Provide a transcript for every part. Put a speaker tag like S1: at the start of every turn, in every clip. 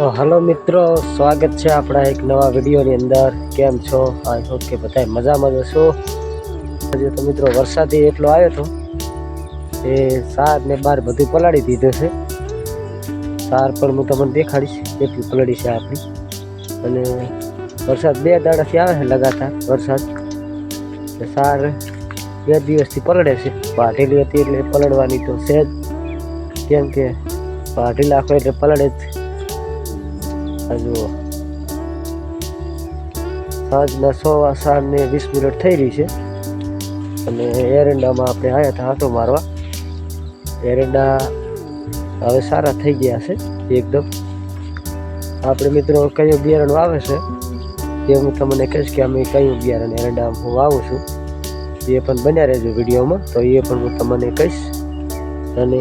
S1: તો હલો મિત્રો, સ્વાગત છે આપણા એક નવા વિડીયોની અંદર. કેમ છો? આઈ હોપ કે બધા મજામાં જશો હશો. આજે તો મિત્રો, વરસાદી એટલો આવ્યો હતો એ સાર ને બાર બધું પલાળી દીધું છે. સાર પણ હું તમને દેખાડીશ, એટલી પલળી છે આપણી. અને વરસાદ બે દાડાથી આવે છે લગાતાર, વરસાદ. સાર બે દિવસથી પલળે છે. પાટીલી હતી એટલે પલળવાની તો છે જ. કેમ કે વાઢી નાખો એટલે પલળે જ. આ જુઓ. સાંજના સો ને વીસ મિનિટ થઈ રહી છે. અને એરંડામાં આપણે આવ્યા હતા હાથો મારવા. એરંડા હવે સારા થઈ ગયા છે, એકદમ. આપણે મિત્રો કયું બિયારણ વાવે છે, એ હું તમને કહીશ કે અમે કયું બિયારણ એરંડા હું વાવું છું. એ પણ બન્યા રહેજો વિડીયોમાં, તો એ પણ હું તમને કહીશ. અને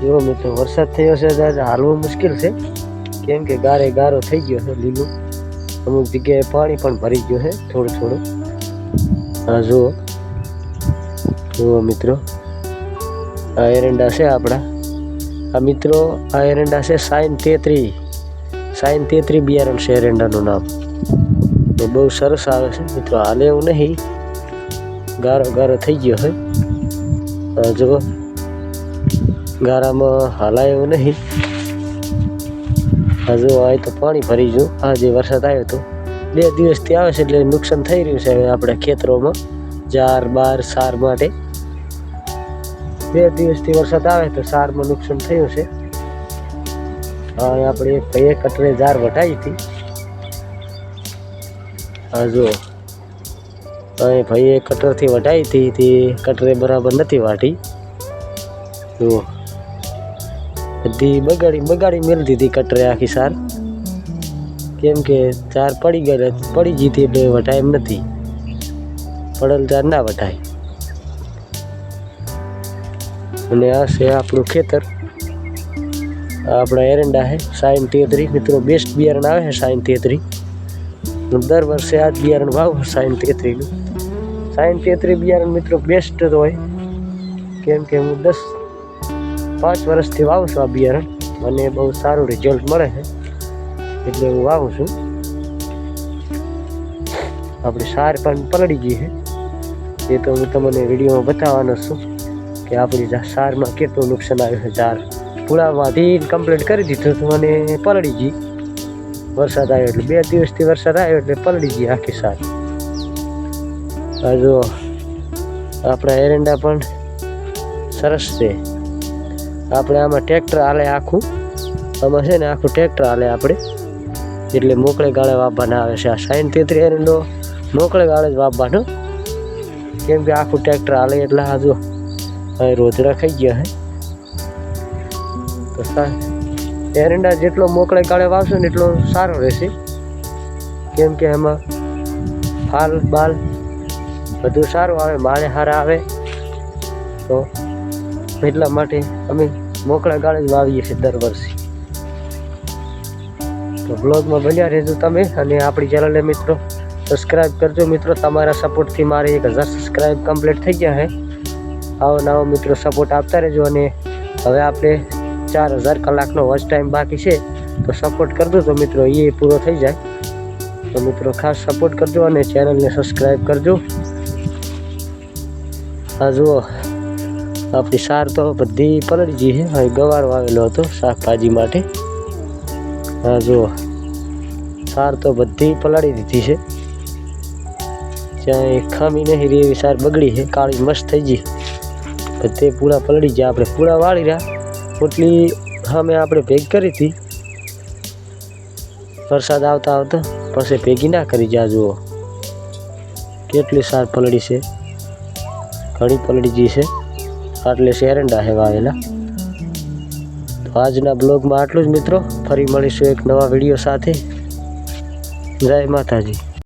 S1: જો મિત્રો, વરસાદ થયો છે હાલવું મુશ્કેલ છે. કેમ કે ગારે ગારો થઈ ગયો છે લીલું. અમુક જગ્યાએ પાણી પણ ભરી ગયું છે થોડું થોડું. હા જુઓ. જુઓ મિત્રો. આ એરંડા છે આપણા. આ મિત્રો, આ એરંડા છે સાઈન તેત્રી. સાઈન તેત્રી બિયારણ છે એરંડાનું નામ. તો બહુ સરસ આવે છે. મિત્રો, હાલે એવું નહીં. ગારો ગારો થઈ ગયો છે આ જુઓ. ગારામાં હાલાય એવું નહીં. હજુ હોય તો પાણી ભરી આ જે વરસાદ આવ્યો હતો બે દિવસથી આવે છે એટલે નુકસાન થઈ રહ્યું છે આપણા ખેતરોમાં. જાર, બાર, સાર માટે. બે દિવસથી વરસાદ આવે તો સારમાં નુકસાન થયું છે. આપણે એક ભાઈએ કટરે જાર વટાવી હતી. હા જો ભાઈએ કટરથી વટાવી હતી, તે કટરે બરાબર નથી વાટી. જુઓ બધી બગાડી બગાડી મેળ દીધી કટરે આખી સાર. કેમ કે ચાર પડી ગયેલા પડી ગઈ હતી એટલે વટાય એમ નથી. પડેલ ચાર ના વટાય. અને આ છે આપણું ખેતર. આપણા એરંડા છે, સાઈન તેત્રી. મિત્રો બેસ્ટ બિયારણ આવે છે સાઈન તેત્રી. દર વર્ષે આ જ બિયારણ વાવું, સાઈન તેત્રીનું. સાઈન તેત્રી બિયારણ મિત્રો બેસ્ટ જ હોય. કેમ કે હું દસ પાંચ વર્ષથી વાવું છું આ બિયારણ. મને બહુ સારું રિઝલ્ટ મળે છે. એટલે હું વાવું છું. આપણી સાર પણ પલળી ગઈ છે. એ તો હું તમને વિડીયોમાં બતાવવાનો છું કે આપણી સારમાં કેટલું નુકસાન આવ્યું છે. ઝાડ પૂળામાંથી કમ્પ્લીટ કરી દીધું હતું અને પલળી ગઈ. વરસાદ આવ્યો એટલે બે દિવસથી વરસાદ આવ્યો એટલે પલળી ગઈ આખી સાર. જો આપણા એરંડા પણ સરસ છે. આપણે આમાં ટ્રેક્ટર હાલે આખું. આમાં છે ને આખું ટ્રેક્ટર હાલે આપણે. એટલે મોકળે ગાળે વાવવાના આવે છે. આ સાઈન તેત્રી એરંડો મોકળે ગાળે જ વાવવાનો. કેમ કે આખું ટ્રેક્ટર હાલે એટલે આ જો રોજડા ખાઈ ગયા હે. તો એરંડા જેટલો મોકળે ગાળે વાવશો ને એટલો સારો રહેશે. કેમ કે એમાં ફાલ, બાલ બધું સારું આવે, માળે સારા આવે. તો એટલા માટે અમે મોકળા ગાળે જ વાવીએ છીએ દર વર્ષે. તો બ્લોગમાં બન્યા રહેજો તમે અને આપણી ચેનલને મિત્રો સબસ્ક્રાઈબ કરજો. મિત્રો, તમારા સપોર્ટથી મારે એક હજાર સબસ્ક્રાઈબ કમ્પ્લીટ થઈ ગયા છે. આવો નવો મિત્રો સપોર્ટ આપતા રહેજો અને હવે આપણે ચાર હજાર કલાકનો વોચ ટાઈમ બાકી છે. તો સપોર્ટ કરજો તો મિત્રો, એ પૂરો થઈ જાય. તો મિત્રો, ખાસ સપોર્ટ કરજો અને ચેનલને સબસ્ક્રાઈબ કરજો. હા જુઓ આપણી સાર તો બધી પલળી ગઈ છે. હવે ગવાર વાવેલો હતો શાકભાજી માટે. હા જુઓ, સાર તો બધી પલાળી દીધી છે. જ્યાં ખામી નહીં રહી એવી સાર બગડી છે. કાળી મસ્ત થઈ ગઈ. બધે પૂળા પલળી ગયા. આપણે પૂળા વાળી રહ્યા. પોટલી સામે આપણે ભેગ કરી હતી. વરસાદ આવતા આવતા પછી ભેગી ના કરી જા જુઓ. કેટલી સાર પલળી છે. ઘણી પલળી ગઈ છે. આટલે શેરંડા છે વાવેલા તો આજના બ્લોગમાં આટલું જ મિત્રો. ફરી મળીશું એક નવા વીડિયો સાથે. જય માતાજી.